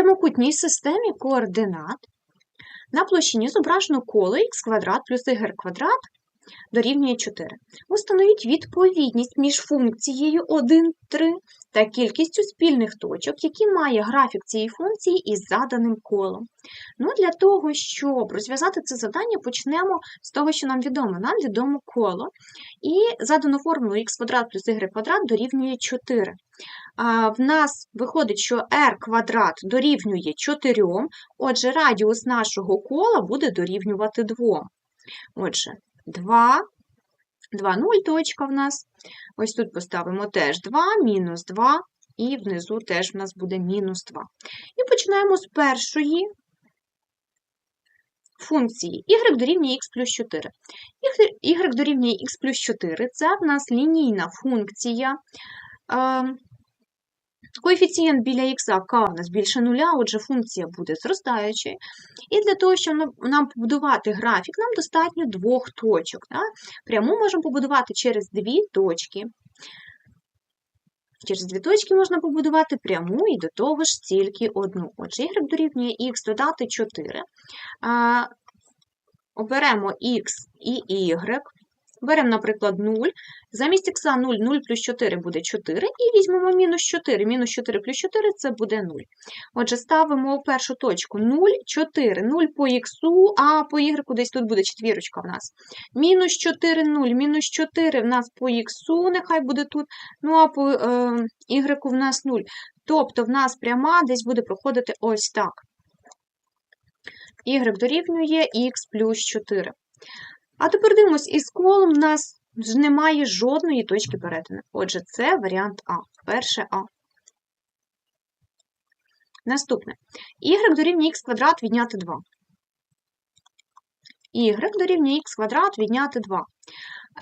прямокутній системі координат. На площині зображено коло х квадрат плюс y квадрат дорівнює 4. Установіть відповідність між функцією 1, 3 та кількістю спільних точок, які має графік цієї функції із заданим колом. Ну, Для того, щоб розв'язати це завдання, почнемо з того, що нам відомо. Нам відомо коло. І задану формулу х квадрат плюс y квадрат дорівнює 4. А, В нас виходить, що r квадрат дорівнює 4, отже, радіус нашого кола буде дорівнювати 2. Отже, 2, 2, 0 точка в нас. Ось тут поставимо теж 2, мінус 2, і внизу теж в нас буде мінус 2. І починаємо з першої функції y дорівнює x плюс 4. y дорівнює x плюс 4 це в нас лінійна функція. Коефіцієнт біля х у нас більше нуля, отже, функція буде зростаючою. І для того, щоб нам побудувати графік, нам достатньо двох точок. Да? Пряму можемо побудувати через дві точки. Через дві точки можна побудувати пряму і до того ж тільки одну. Отже, y дорівнює х додати 4. А, Оберемо х і y. Беремо, наприклад, 0. Замість х 0, 0 плюс 4 буде 4, і візьмемо мінус 4. Мінус 4 плюс 4 це буде 0. Отже, ставимо першу точку 0, 4, 0 по х, а по y десь тут буде четвірочка в нас. Мінус 4, 0, мінус 4 в нас по х, нехай буде тут, ну а по е, y в нас 0. Тобто в нас пряма десь буде проходити ось так. y дорівнює х плюс 4. А тепер дивимось, із колом в нас немає жодної точки перетину. Отже, це варіант А. Перше А. Наступне. Y дорівнює х квадрат відняти 2. Y дорівнює х квадрат відняти 2.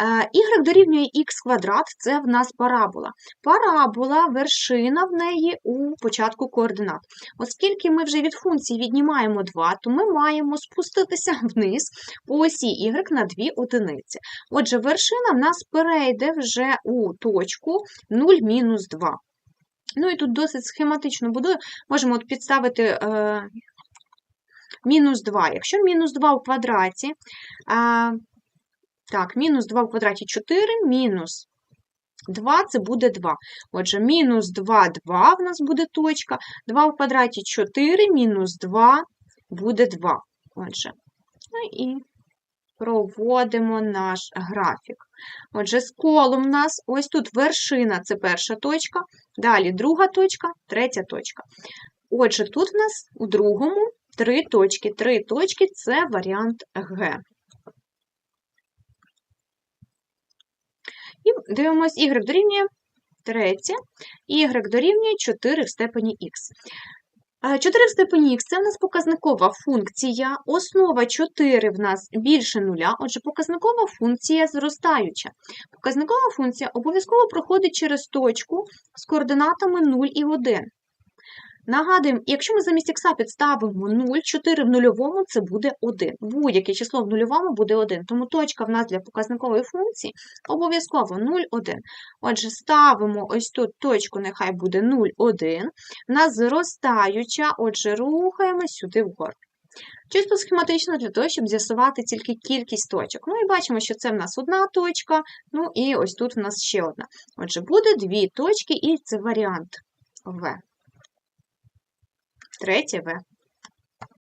Е, y дорівнює х квадрат це в нас парабола. Парабола, вершина в неї у початку координат. Оскільки ми вже від функції віднімаємо 2, то ми маємо спуститися вниз по осі y на 2 одиниці. Отже, вершина в нас перейде вже у точку 0-2. Ну і тут досить схематично будую. Можемо от підставити е, мінус 2. Якщо мінус 2 у квадраті, е, так, мінус 2 в квадраті 4, мінус 2 це буде 2. Отже, мінус 2, 2 в нас буде точка. 2 в квадраті 4, мінус 2 буде 2. Отже, ну і проводимо наш графік. Отже, з колом у нас ось тут вершина це перша точка, далі друга точка, третя точка. Отже, тут в нас у другому три точки. Три точки це варіант Г. І дивимось, y дорівнює третє, y дорівнює 4 в степені х. 4 в степені х це в нас показникова функція, основа 4 в нас більше нуля, отже, показникова функція зростаюча. Показникова функція обов'язково проходить через точку з координатами 0 і 1. Нагадуємо, якщо ми замість х підставимо 0, 4 в нульовому це буде 1. Будь-яке число в нульовому буде 1. Тому точка в нас для показникової функції обов'язково 0, 1. Отже, ставимо ось тут точку, нехай буде 0, 1. В нас зростаюча, отже, рухаємось сюди вгору. Чисто схематично для того, щоб з'ясувати тільки кількість точок. Ну і бачимо, що це в нас одна точка, ну і ось тут в нас ще одна. Отже, буде дві точки, і це варіант В. Третє В.